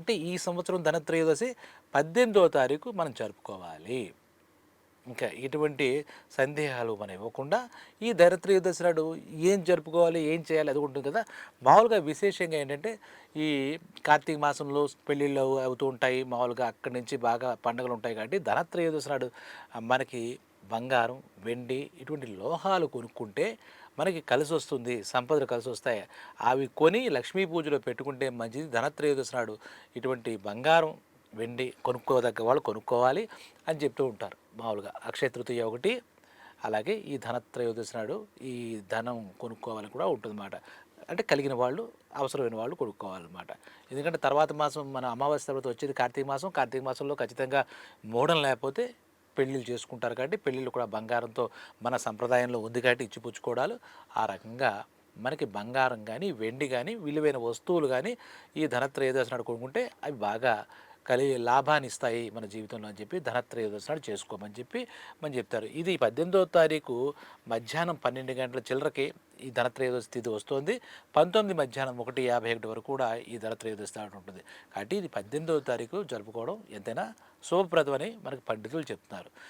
అంటే ఈ సంవత్సరం ధనత్రయోదశి పద్దెనిమిదవ తారీఖు మనం జరుపుకోవాలి. ఇంకా ఎటువంటి సందేహాలు మనం ఇవ్వకుండా ఈ ధరిత్రయోదశి నాడు ఏం జరుపుకోవాలి ఏం చేయాలి అది ఉంటుంది కదా. మామూలుగా విశేషంగా ఏంటంటే ఈ కార్తీక మాసంలో పెళ్ళిళ్ళు అవుతూ ఉంటాయి. మామూలుగా అక్కడి నుంచి బాగా పండుగలు ఉంటాయి కాబట్టి ధనత్రయోదశి నాడు మనకి బంగారం వెండి ఇటువంటి లోహాలు కొనుక్కుంటే మనకి కలిసి వస్తుంది సంపదలు కలిసి వస్తాయి. అవి కొని లక్ష్మీ పూజలో పెట్టుకుంటే మంచిది. ధనత్రయోదశి నాడు ఇటువంటి బంగారం వెండి కొనుక్కోదగ్గ వాళ్ళు కొనుక్కోవాలి అని చెప్తూ ఉంటారు. మామూలుగా అక్షయ తృతీయ ఒకటి అలాగే ఈ ధనత్రయోదశి నాడు ఈ ధనం కొనుక్కోవాలని కూడా ఉంటుందన్నమాట. అంటే కలిగిన వాళ్ళు అవసరమైన వాళ్ళు కొనుక్కోవాలన్నమాట. ఎందుకంటే తర్వాత మాసం మన అమావాస్య తర్వాత వచ్చేది కార్తీక మాసం. కార్తీక మాసంలో ఖచ్చితంగా మూడం లేకపోతే పెళ్ళిళ్ళు చేసుకుంటారు కాబట్టి పెళ్ళిళ్ళు కూడా బంగారంతో మన సంప్రదాయంలో ఉంది కాబట్టి ఇచ్చిపుచ్చుకోవడాలు. ఆ రకంగా మనకి బంగారం కానీ వెండి కానీ విలువైన వస్తువులు కానీ ఈ ధనత్రయోదశి నాడు కొనుక్కుంటే అవి బాగా కలిగే లాభాన్ని ఇస్తాయి మన జీవితంలో అని చెప్పి ధనత్రయోదశి నాడు చేసుకోమని చెప్పి మనం చెప్తారు. ఇది పద్దెనిమిదవ తారీఖు మధ్యాహ్నం పన్నెండు గంటల చిల్లరకి ఈ ధనత్రయోదశి తిథి వస్తుంది. పంతొమ్మిది మధ్యాహ్నం ఒకటి యాభై ఒకటి వరకు కూడా ఈ ధనత్రయోదశి నాడు ఉంటుంది. కాబట్టి ఇది పద్దెనిమిదవ తారీఖు జరుపుకోవడం ఎంతైనా శుభప్రదమని మనకు పండితులు చెప్తున్నారు.